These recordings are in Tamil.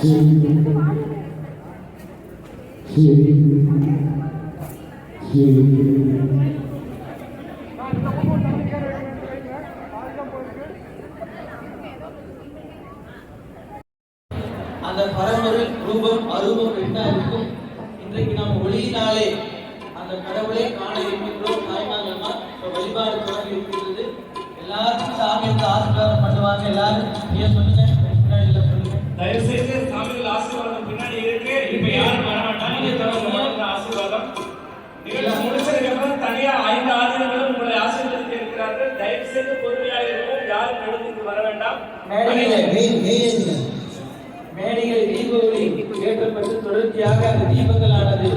அந்த பரம்பொருள் ரூபம் அரூபம் ரெண்டாயிருக்கும் இன்றைக்கு நாம் ஒளியினாலே அந்த கடவுளை காண இருக்கின்றோம். தாய்மார்கள்மா வழிபாடு தொடங்கி இருக்கின்றது எல்லாருக்கும் சாமி வந்து ஆசீர்வாதம் பண்ணுவாங்க. எல்லாரும் சொல்லுங்க. சொல்லுங்க தயவுசெய்து சாமிகள் ஆசீர்வாதம் பின்னாடி இருக்கு. இப்ப யாரும் வர தொடர்ந்து ஆசீர்வாதம். நிகழ்ச்சி முடிச்சதுக்கு அப்புறம் தனியா ஐந்து ஆசிரியர்களும் உங்களை ஆசீர்வதிக்க இருக்கிறார்கள். தயவு செய்து பொறுமையாக இருக்கும் யாரும் எழுந்துக்கு வர வேண்டாம். மேடையில மேடையில் தீப ஒளி ஏற்றப்பட்டு தொடர்ச்சியாக அந்த தீபங்களானது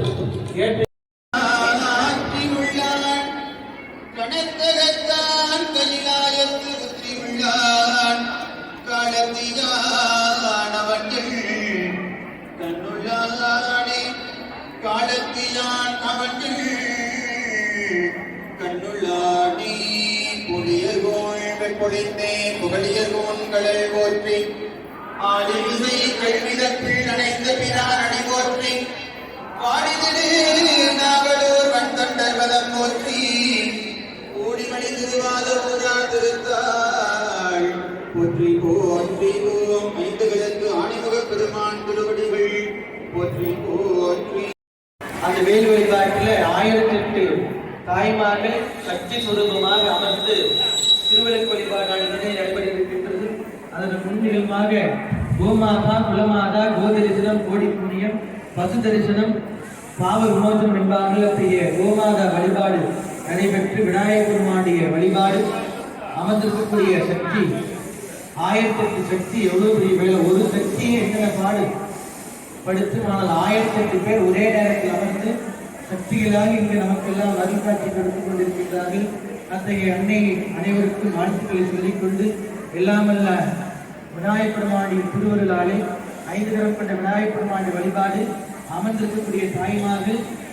ஏற்ற கணத்தகத்தான் கலிலாயத்து புத்தியுள்ளான் காலத்தியானவர்கள் புலியர்கோள்கள் பொழிந்தே புகழியர்கோன்களை போற்றி. ஆலிமிசை கல்விதப்பில் அணைந்த பிரான் அணி பதம் போற்றி. திருவாத பூஜா திருத்தாள். போற்றி போற்றி ஆணிமுக பெருமான் திருவடிகள். போற்றி போற்றி. அந்த வேல் வழிபாட்டில் ஆயிரத்தி எட்டு தாய்மார்கள் சக்தி சுரூபமாக அமர்ந்து திருவிளக்கு வழிபாடானது நடைபெற அதன் முன்னிலமாக கோமாதா குலமாதா கோதரிசனம் கோடி புண்ணியம் பசு தரிசனம் பாவ விமோசனம் என்பார்கள் அத்தகைய கோமாதா வழிபாடு நடைபெற்று விநாயகர் பெருமானுடைய வழிபாடு அமர்ந்திருக்கக்கூடிய சக்தி ஆயிரத்தி எட்டு சக்தி எவ்வளவு பெரிய வேலை? ஒரு சக்தியை என்னென்ன பாடு? படுத்து ஆனால் ஆயிரத்தி எட்டு பேர் ஒரே நேரத்தில் அமர்ந்து சக்திகளாக இங்கு நமக்கெல்லாம் வழிகாட்டி கொடுத்துக் கொண்டிருக்கின்றார்கள். அத்தகைய அன்னை அனைவருக்கும் வாழ்த்துக்களை சொல்லிக்கொண்டு எல்லாமல்ல விநாயகப் பெருமாண்டின் திருவருளாலே ஐந்து தரப்பட்ட விநாயகப் பெருமானுடைய வழிபாடு அமர்ந்திருக்கக்கூடிய தாய்மாக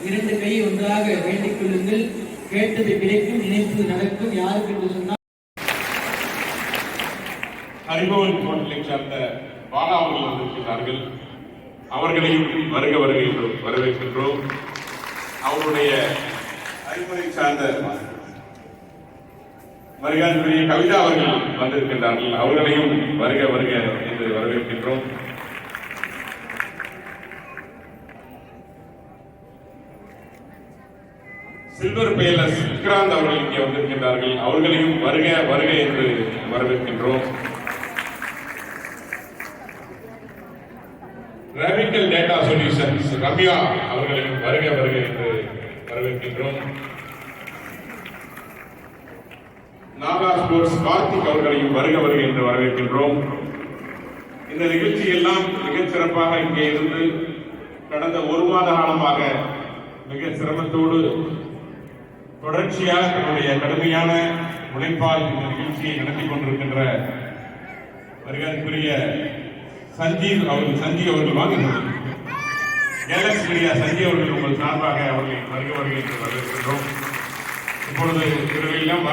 இரண்டு கையை ஒன்றாக வேண்டிக் கொள்ளுங்கள். கேட்டது கிடைக்கும் நினைத்து நடக்கும் யாருக்கு என்று சொன்னால் ஹரிபவன் கோட்டிலை சார்ந்த பாலா அவர்கள் வந்திருக்கிறார்கள் அவர்களையும் வருக வருகை வரவேற்கின்றோம். அவருடைய அறிவுரை சார்ந்த மரியாதைக்குரிய கவிதா அவர்கள் வந்திருக்கின்றார்கள். அவர்களையும் வருக வருக என்று வரவேற்கின்றோம். சில்வர் பேலஸ் விக்ராந்த் அவர்கள் இங்கே வந்திருக்கின்றார்கள். அவர்களையும் வருக வருக என்று வரவேற்கின்றோம். ரேபிக்கல் டேட்டா சொல்யூஷன்ஸ் ரம்யா அவர்களையும் வருக வருக என்று வரவேற்கின்றோம். நாகா ஸ்போர்ட்ஸ் கார்த்திக் அவர்களையும் வருக வருக என்று வரவேற்கின்றோம். இந்த நிகழ்ச்சி எல்லாம் மிகச் சிறப்பாக இங்கே இருந்து கடந்த ஒரு மாத காலமாக மிக சிரமத்தோடு தொடர்ச்சியாக தன்னுடைய கடுமையான உழைப்பால் இந்த நிகழ்ச்சியை நடத்தி கொண்டிருக்கின்ற மரியாதைக்குரிய சஞ்சீவ் அவர்கள் சஞ்சீவ் அவர்கள் வாங்குகிறார் கேலக்ஸ் மீடியா சஞ்சீவ் அவர்கள் உங்கள் சார்பாக அவர்களை வருக வருகை என்று வரவேற்கின்றோம். இப்பொழுது திருவையிலும்